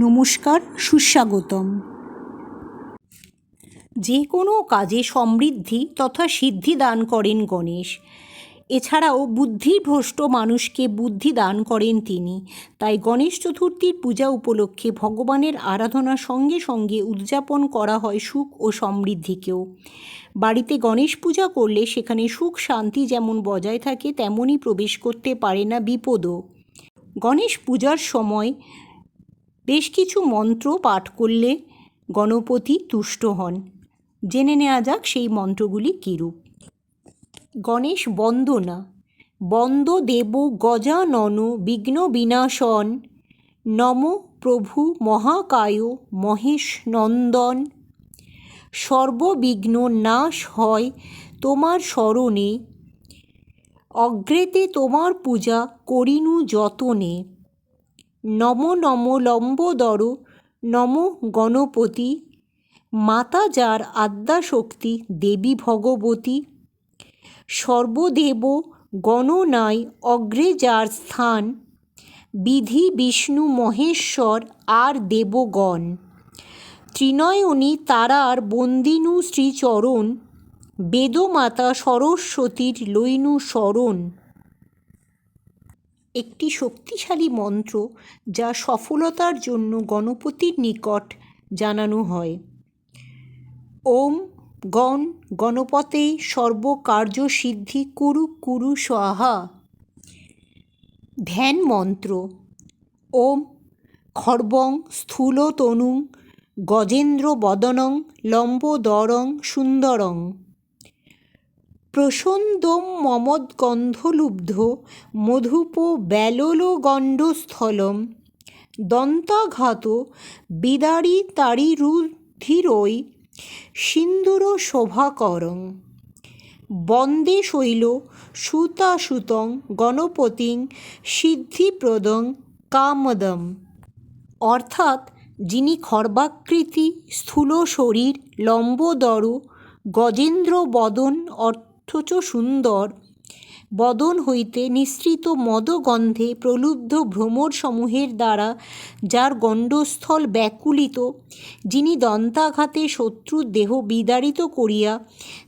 নমস্কার, সুস্বাগতম। যে কোনো কাজে সমৃদ্ধি তথা সিদ্ধি দান করেন গণেশ। এছাড়াও বুদ্ধিভ্রষ্ট মানুষকে বুদ্ধি দান করেন তিনি। তাই গণেশ চতুর্থীর পূজা উপলক্ষে ভগবানের আরাধনার সঙ্গে সঙ্গে উদযাপন করা হয় সুখ ও সমৃদ্ধিকেও। বাড়িতে গণেশ পূজা করলে সেখানে সুখ শান্তি যেমন বজায় থাকে, তেমনই প্রবেশ করতে পারে না বিপদও। গণেশ পূজার সময় বেশ কিছু মন্ত্র পাঠ করলে গণপতি তুষ্ট হন। জেনে নেওয়া যাক সেই মন্ত্রগুলি কীরূপ। গণেশ, বন্দনা। বন্দ দেব গজানন বিঘ্ন বিনাশন। নম প্রভু মহাকায় মহেশ নন্দন। সর্ববিঘ্ন নাশ হয় তোমার স্মরণে। অগ্রেতে তোমার পূজা করিনু যতনে। নম নম লম্বোদর, নম গণপতি, মাতা যার আদ্যাশক্তি দেবী ভগবতী। সর্বদেব গণনায় অগ্রে যার স্থান, বিধি বিষ্ণু মহেশ্বর আর দেবগণ। ত্রিনয়নী তারার বন্দিনু শ্রীচরণ, বেদমাতা সরস্বতীর লৈনু শরণ। একটি শক্তিশালী মন্ত্র যা সফলতার জন্য গণপতির নিকট জানানো হয়। ওম গণ গণপতে সর্বকার্য সিদ্ধি কুরু কুরু স্বাহা। ধ্যান মন্ত্র। ওম খর্বং স্থূলতনুং গজেন্দ্র বদনং লম্বোদরং সুন্দরং। প্রসন্দম মমদ্গন্ধলুব্ধ মধুপ ব্যালোলগণ্ডস্থলম দন্তাঘাত বিদারী তারিরুধিরৈ সিন্দুর শোভাকরং বন্দে শৈল সুতাসুতং গণপতিং সিদ্ধিপ্রদং কামদম। অর্থাৎ যিনি খর্বাকৃতি স্থূল শরীর লম্বদর গজেন্দ্র বদন অথচ সুন্দর। বদন হইতে নিঃসৃত মদগন্ধে প্রলুব্ধ ভ্রমর সমূহের দ্বারা যার গণ্ডস্থল ব্যাকুলিত, যিনি দন্তাঘাতে শত্রুর দেহ বিদারিত করিয়া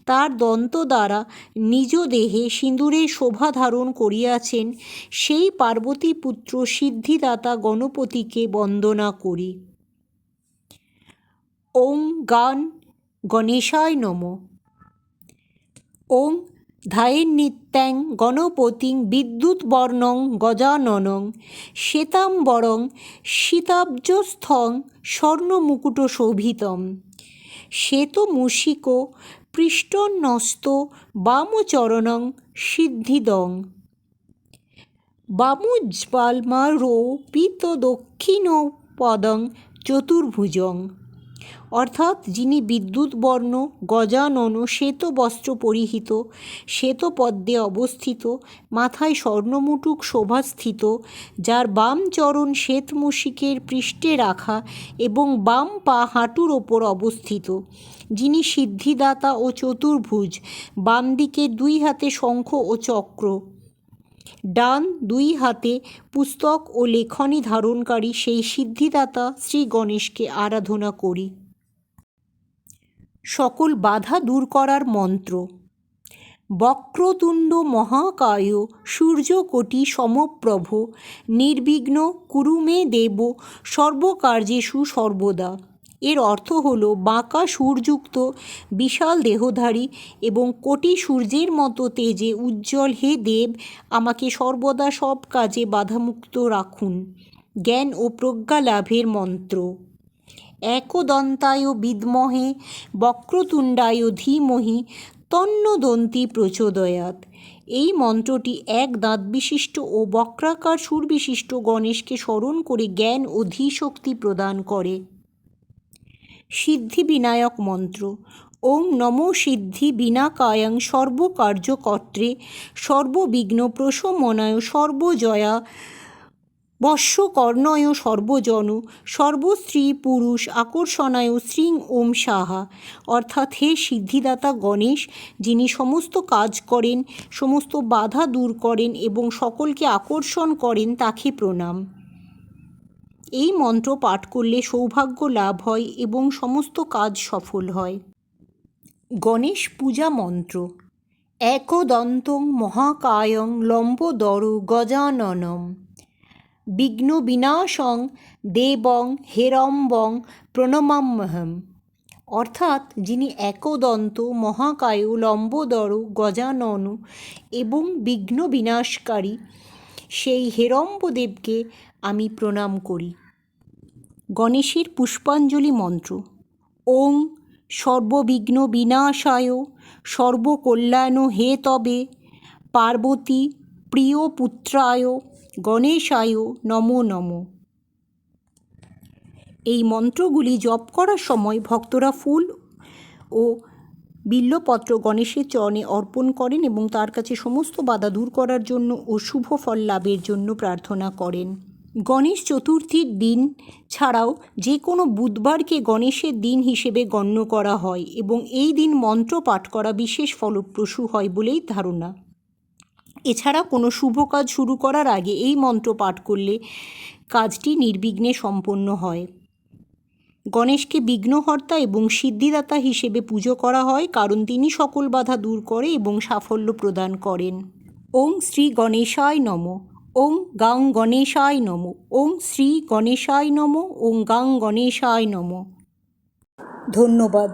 তার দন্ত দ্বারা নিজ দেহে সিঁদুরে শোভা ধারণ করিয়াছেন, সেই পার্বতীপুত্র সিদ্ধিদাতা গণপতিকে বন্দনা করি। ওং গান গণেশায় নম। ওং ধায়েন্নিত্যাং গণপতিং বিদ্যুৎবর্ণং গজাননং শ্বেতাম্বরং শীতাব্জস্থং স্বর্ণমুকুটশোভিতম। শ্বেতমূষিক পৃষ্ঠন্যস্ত বামচরণং সিদ্ধিদং। বামুজ্বালমারোপিত দক্ষিণপদং চতুর্ভুজং। অর্থাৎ যিনি বিদ্যুৎ, বর্ণ, গজানন শ্বেত বস্ত্র পরিহিত শ্বেত পদ্মে অবস্থিত, মাথায় স্বর্ণমুটুক শোভাস্থিত, যার বাম চরণ শ্বেতমূষিকের পৃষ্ঠে রাখা এবং বাম পা হাঁটুর ওপর অবস্থিত, যিনি সিদ্ধিদাতা ও চতুর্ভুজ বাম দিকে দুই হাতে শঙ্খ ও চক্র। ডান দুই হাতে পুস্তক ও লেখনী ধারণকারী সেই সিদ্ধিদাতা শ্রী গণেশকে আরাধনা করি। সকল বাধা দূর করার মন্ত্র। বক্রতুণ্ড মহাকায় সূর্যকোটি সমপ্রভ, নির্বিঘ্ন কুরুমে দেব, সর্বকার্যেষু সর্বদা। এর অর্থ হল বাঁকা সুরযুক্ত বিশাল দেহধারী এবং কোটি সূর্যের মতো তেজে উজ্জ্বল হে দেব, আমাকে সর্বদা সব কাজে বাধামুক্ত রাখুন। জ্ঞান ও প্রজ্ঞা লাভের মন্ত্র। একদন্তায় বিদ্মহে, বক্রতুণ্ডায় ধীমহি তন্নদন্তি প্রচোদয়াত। এই মন্ত্রটি এক দাঁত বিশিষ্ট ও বক্রাকার সুরবিশিষ্ট গণেশকে স্মরণ করে জ্ঞান ও ধীশক্তি প্রদান করে। সিদ্ধি বিনায়ক মন্ত্র। ওম নম সিদ্ধি বিনাকায়ং সর্বকার্যকর্ত্রে সর্ববিঘ্ন প্রশমনায় সর্বজয়া বর্ষকর্ণয় সর্বজন সর্বস্ত্রী পুরুষ আকর্ষণায় শ্রীং ওম সাহা। অর্থাৎ হে সিদ্ধিদাতা গণেশ, যিনি সমস্ত কাজ করেন, সমস্ত বাধা দূর করেন এবং সকলকে আকর্ষণ করেন, তাকে প্রণাম। এই মন্ত্র পাঠ করলে সৌভাগ্য লাভ হয় এবং সমস্ত কাজ সফল হয়। গণেশ পূজা মন্ত্র। একদন্তং মহাকায়ং লম্বোদর গজাননম। বিঘ্ন বিনাশং দেবং হেরম্বং প্রণমাম্যহম অর্থাৎ যিনি একদন্ত মহাকায় লম্বোদর গজানন এবং বিঘ্ন বিনাশকারী, সেই হেরম্বদেবকে আমি প্রণাম করি। গণেশের পুষ্পাঞ্জলি মন্ত্র। ওং সর্ববিঘ্ন বিনাশায় সর্বকল্যাণ হে তবে। পার্বতী প্রিয় পুত্রায় গণেশায় নমো নমঃ। এই মন্ত্রগুলি জপ করার সময় ভক্তরা ফুল ও বিল্লপত্র গণেশের চরণে অর্পণ করেন এবং তার কাছে সমস্ত বাধা দূর করার জন্য ও শুভ ফল লাভের জন্য প্রার্থনা করেন। গণেশ চতুর্থীর দিন ছাড়াও যে কোনো বুধবারকে গণেশের দিন হিসেবে গণ্য করা হয় এবং এই দিন মন্ত্র পাঠ করা বিশেষ ফলপ্রসূ হয় বলেই ধারণা। এছাড়া কোনো শুভ কাজ শুরু করার আগে এই মন্ত্র পাঠ করলে কাজটি নির্বিঘ্নে সম্পন্ন হয়। গণেশকে বিঘ্নহর্তা এবং সিদ্ধিদাতা হিসেবে পুজো করা হয়, কারণ তিনি সকল বাধা দূর করে এবং সাফল্য প্রদান করেন। ওং শ্রী গণেশায় নম। ওং গাং গণেশায় নম। ওং শ্রী গণেশায় নম। ওং গাং গণেশায় নম। ধন্যবাদ।